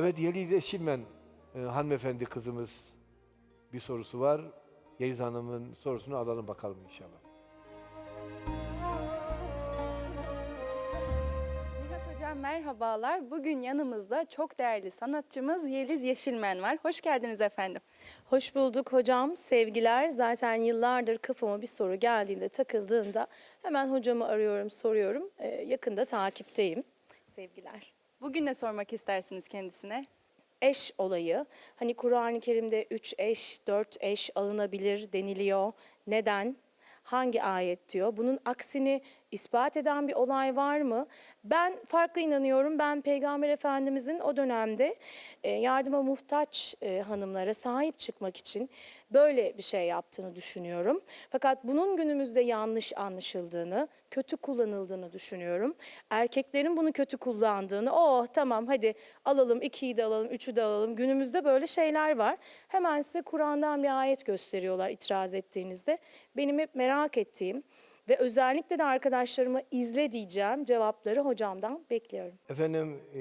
Evet Yeliz Eşilmen e, hanımefendi kızımız bir sorusu var. Yeliz Hanım'ın sorusunu alalım bakalım inşallah. Nihat Hocam merhabalar. Bugün yanımızda çok değerli sanatçımız Yeliz Yeşilmen var. Hoş geldiniz efendim. Hoş bulduk hocam. Sevgiler. Zaten yıllardır kafama bir soru geldiğinde takıldığında hemen hocamı arıyorum, soruyorum. Ee, yakında takipteyim. Sevgiler. Bugün ne sormak istersiniz kendisine? Eş olayı. Hani Kur'an-ı Kerim'de üç eş, dört eş alınabilir deniliyor. Neden? Hangi ayet diyor? Bunun aksini ispat eden bir olay var mı? Ben farklı inanıyorum. Ben Peygamber Efendimizin o dönemde e, yardıma muhtaç e, hanımlara sahip çıkmak için böyle bir şey yaptığını düşünüyorum. Fakat bunun günümüzde yanlış anlaşıldığını, kötü kullanıldığını düşünüyorum. Erkeklerin bunu kötü kullandığını, oh tamam hadi alalım, ikiyi de alalım, üçü de alalım. Günümüzde böyle şeyler var. Hemen size Kur'an'dan bir ayet gösteriyorlar itiraz ettiğinizde. Benim hep merak ettiğim ve özellikle de arkadaşlarıma izle diyeceğim cevapları hocamdan bekliyorum. Efendim e,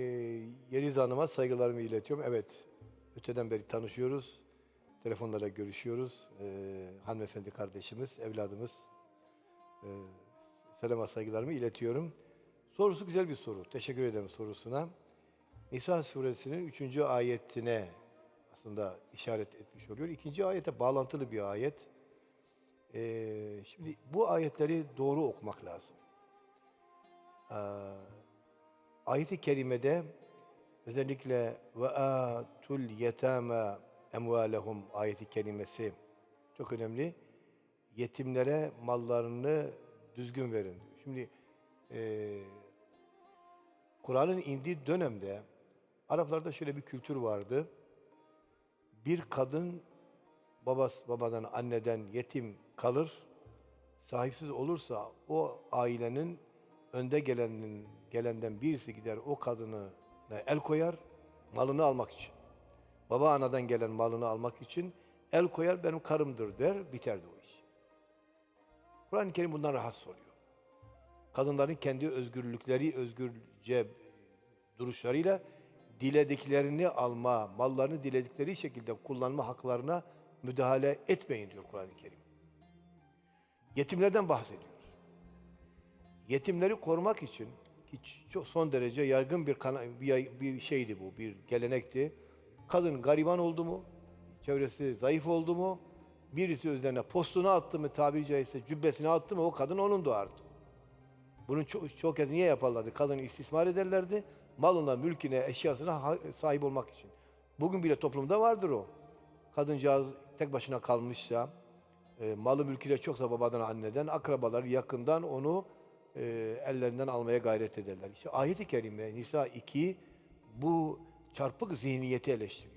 Yeliz Hanım'a saygılarımı iletiyorum. Evet öteden beri tanışıyoruz. Telefonlarla görüşüyoruz. E, hanımefendi kardeşimiz, evladımız. E, selama saygılarımı iletiyorum. Sorusu güzel bir soru. Teşekkür ederim sorusuna. Nisa suresinin 3. ayetine aslında işaret etmiş oluyor. İkinci ayete bağlantılı bir ayet. Ee, şimdi bu ayetleri doğru okumak lazım. Ee, ayet-i kerimede özellikle ve atul yetama emvalehum ayeti kerimesi çok önemli. Yetimlere mallarını düzgün verin. Şimdi eee Kur'an'ın indiği dönemde Araplarda şöyle bir kültür vardı. Bir kadın babası, babadan, anneden yetim kalır, sahipsiz olursa o ailenin önde gelenin gelenden birisi gider o kadını el koyar malını almak için. Baba anadan gelen malını almak için el koyar benim karımdır der biterdi o iş. Kur'an-ı Kerim bundan rahatsız oluyor kadınların kendi özgürlükleri, özgürce duruşlarıyla dilediklerini alma, mallarını diledikleri şekilde kullanma haklarına müdahale etmeyin diyor Kur'an-ı Kerim. Yetimlerden bahsediyor. Yetimleri korumak için ki çok son derece yaygın bir, kana- bir, bir şeydi bu, bir gelenekti. Kadın gariban oldu mu, çevresi zayıf oldu mu, birisi üzerine postunu attı mı, tabiri caizse cübbesini attı mı o kadın onundu artık. Bunu çok, çok kez niye yaparlardı? Kadını istismar ederlerdi. Malına, mülküne, eşyasına sahip olmak için. Bugün bile toplumda vardır o. Kadıncağız tek başına kalmışsa, e, malı mülküyle çoksa babadan, anneden, akrabaları yakından onu e, ellerinden almaya gayret ederler. İşte ayet-i kerime Nisa 2 bu çarpık zihniyeti eleştiriyor.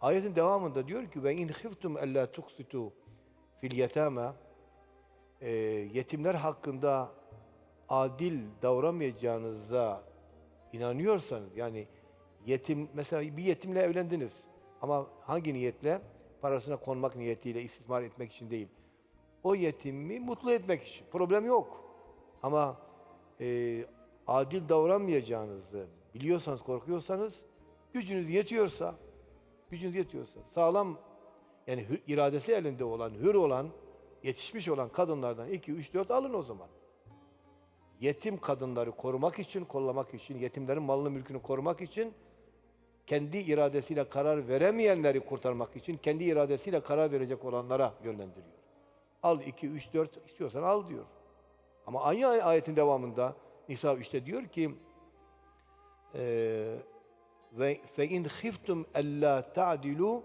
Ayetin devamında diyor ki ve in khiftum alla tuksitu fil yetama e, yetimler hakkında adil davranmayacağınıza inanıyorsanız yani yetim mesela bir yetimle evlendiniz ama hangi niyetle? Parasına konmak niyetiyle istismar etmek için değil. O yetimi mutlu etmek için. Problem yok. Ama e, adil davranmayacağınızı biliyorsanız, korkuyorsanız gücünüz yetiyorsa gücünüz yetiyorsa sağlam yani iradesi elinde olan, hür olan, yetişmiş olan kadınlardan 2, 3, 4 alın o zaman yetim kadınları korumak için, kollamak için, yetimlerin malını mülkünü korumak için, kendi iradesiyle karar veremeyenleri kurtarmak için, kendi iradesiyle karar verecek olanlara yönlendiriyor. Al 2, 3, 4 istiyorsan al diyor. Ama aynı ay- ayetin devamında Nisa 3'te diyor ki eee, ve fe in khiftum alla ta'dilu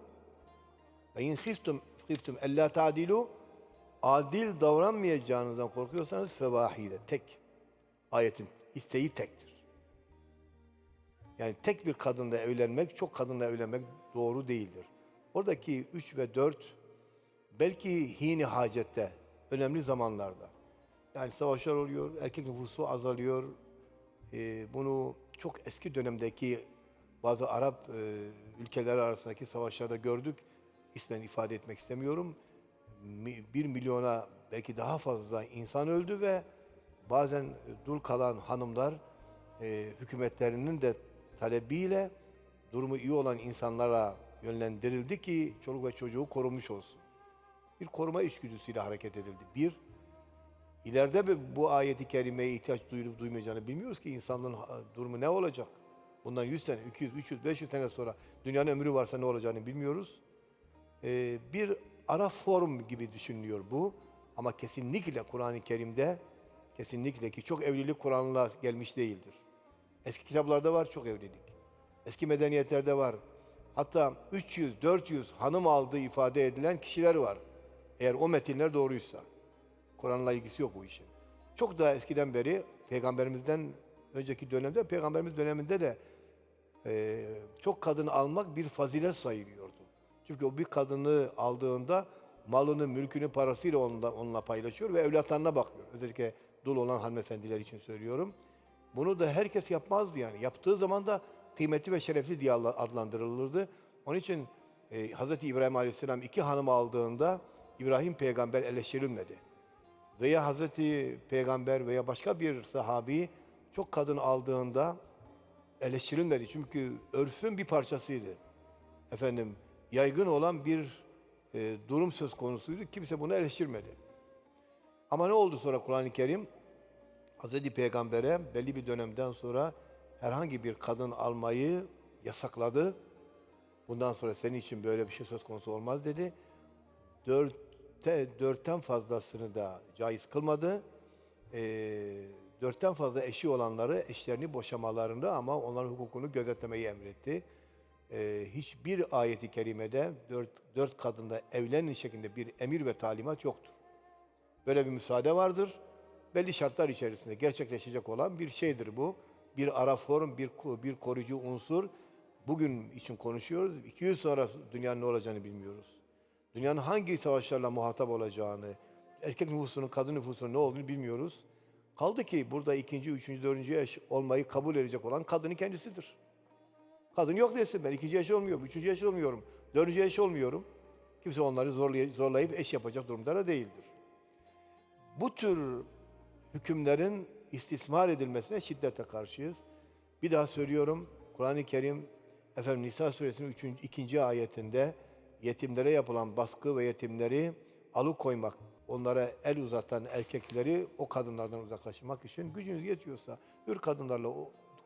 ve in khiftum khiftum alla ta'dilu adil davranmayacağınızdan korkuyorsanız fevahide tek. Ayetin isteği tektir. Yani tek bir kadınla evlenmek, çok kadınla evlenmek doğru değildir. Oradaki üç ve dört belki hini hacette, önemli zamanlarda. Yani savaşlar oluyor, erkek nüfusu azalıyor. Ee, bunu çok eski dönemdeki bazı Arap e, ülkeleri arasındaki savaşlarda gördük. İsmen ifade etmek istemiyorum. Mi- Bir milyona belki daha fazla insan öldü ve bazen dul kalan hanımlar e, hükümetlerinin de talebiyle durumu iyi olan insanlara yönlendirildi ki çoluk ve çocuğu korunmuş olsun. Bir koruma içgüdüsüyle hareket edildi. Bir, ileride bu ayeti kerimeye ihtiyaç duyulup duymayacağını bilmiyoruz ki insanlığın durumu ne olacak? Bundan 100 sene, 200, 300, 500 sene sonra dünyanın ömrü varsa ne olacağını bilmiyoruz. Ee, bir ara form gibi düşünülüyor bu. Ama kesinlikle Kur'an-ı Kerim'de kesinlikle ki çok evlilik Kur'an'la gelmiş değildir. Eski kitaplarda var çok evlilik. Eski medeniyetlerde var. Hatta 300, 400 hanım aldığı ifade edilen kişiler var. Eğer o metinler doğruysa. Kur'an'la ilgisi yok bu işin. Çok daha eskiden beri peygamberimizden önceki dönemde peygamberimiz döneminde de eee, çok kadın almak bir fazilet sayılıyordu. Çünkü o bir kadını aldığında malını, mülkünü, parasıyla onunla, onunla paylaşıyor ve evlatlarına bakıyor. Özellikle dul olan hanımefendiler için söylüyorum. Bunu da herkes yapmazdı yani. Yaptığı zaman da kıymetli ve şerefli diye adla- adlandırılırdı. Onun için e, Hz. İbrahim Aleyhisselam iki hanım aldığında İbrahim peygamber eleştirilmedi. Veya Hazreti Peygamber veya başka bir sahabi çok kadın aldığında eleştirilmedi. Çünkü örfün bir parçasıydı. Efendim yaygın olan bir e, durum söz konusuydu. Kimse bunu eleştirmedi. Ama ne oldu sonra Kur'an-ı Kerim? Hazreti Peygamber'e belli bir dönemden sonra herhangi bir kadın almayı yasakladı. Bundan sonra senin için böyle bir şey söz konusu olmaz dedi. Dörtte, dörtten fazlasını da caiz kılmadı. Ee, dörtten fazla eşi olanları eşlerini boşamalarını ama onların hukukunu gözetlemeyi emretti. Ee, hiçbir ayeti kerimede dört, dört kadında evlenin şeklinde bir emir ve talimat yoktur. Böyle bir müsaade vardır. Belli şartlar içerisinde gerçekleşecek olan bir şeydir bu. Bir ara form, bir, bir koruyucu unsur. Bugün için konuşuyoruz. 200 sonra dünyanın ne olacağını bilmiyoruz. Dünyanın hangi savaşlarla muhatap olacağını, erkek nüfusunun, kadın nüfusunun ne olduğunu bilmiyoruz. Kaldı ki burada ikinci, üçüncü, dördüncü yaş olmayı kabul edecek olan kadının kendisidir. Kadın yok desin ben ikinci yaş olmuyorum, üçüncü yaş olmuyorum, dördüncü yaş olmuyorum. Kimse onları zorlay- zorlayıp eş yapacak durumda da değildir. Bu tür hükümlerin istismar edilmesine şiddetle karşıyız. Bir daha söylüyorum, Kur'an-ı Kerim efendim Nisa suresinin 3. 2. ayetinde yetimlere yapılan baskı ve yetimleri alıkoymak, onlara el uzatan erkekleri o kadınlardan uzaklaştırmak için gücünüz yetiyorsa hür kadınlarla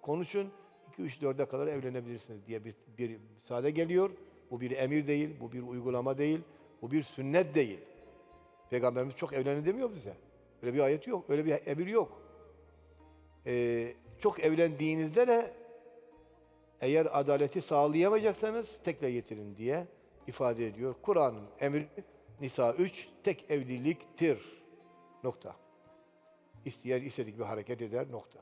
konuşun, 2 3 4'e kadar evlenebilirsiniz diye bir, bir müsaade geliyor. Bu bir emir değil, bu bir uygulama değil, bu bir sünnet değil. Peygamberimiz çok evlenin demiyor bize. Öyle bir ayet yok, öyle bir emir yok. Ee, çok evlendiğinizde de eğer adaleti sağlayamayacaksanız tekle getirin diye ifade ediyor. Kur'an'ın emri Nisa 3 tek evliliktir. Nokta. İsteyen istediği gibi hareket eder. Nokta.